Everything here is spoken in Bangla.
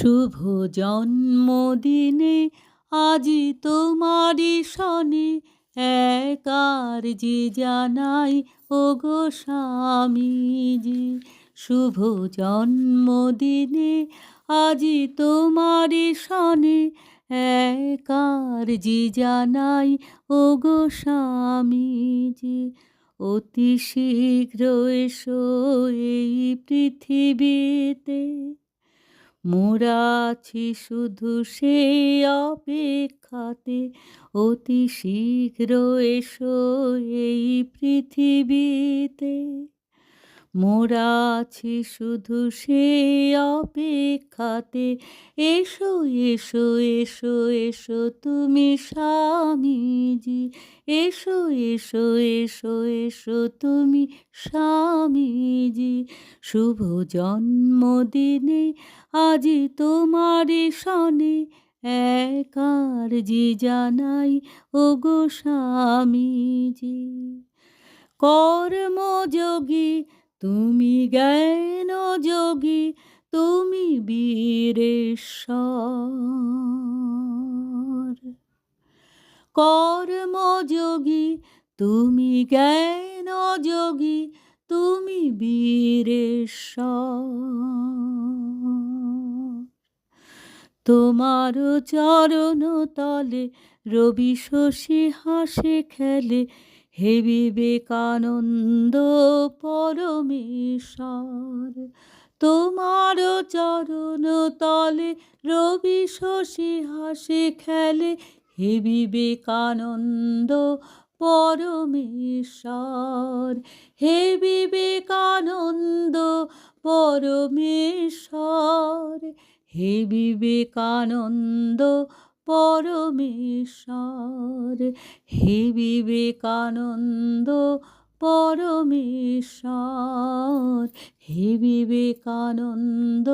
শুভ জন্মদিনে আজি তোমারি শনে একার যে জানাই ও গো স্বামীজি। শুভ জন্মদিনে আজি তোমারি শনে একার যে জানাই ও গো স্বামীজি। অতি শীঘ্র এসো এই পৃথিবীতে। মোরা আছি শুধু সে অপেক্ষাতে অতি শীঘ্র এসো এই পৃথিবীতে। মোরা আছি শুধু সে অপেক্ষাতে এসো এসো এসো এসো, তুমি স্বামীজি এসো এসো এসো এসো তুমি স্বামীজি। শুভ জন্মদিনে আজি তোমার শনে একার জি জানাই ও গো স্বামীজি কর্মযোগী তুমি জ্ঞান যোগী, তুমি বীরেশ্বর। কর্মযোগী তুমি জ্ঞান যোগী, তুমি বীরেশ্বর। তোমার চরণ তলে রবি শশী হাসে খেলে, হে বিবেকানন্দ পরমেশ্বর। তোমার চরণ তলে রবি শশী হাসে খেলে হে বিবেকানন্দ পরমেশ্বর হে বিবেকানন্দ পরমেশ্বর হে বিবেকানন্দ পরমেশ্বর হে বিবেকানন্দ পরমেশ্বর হে বিবেকানন্দ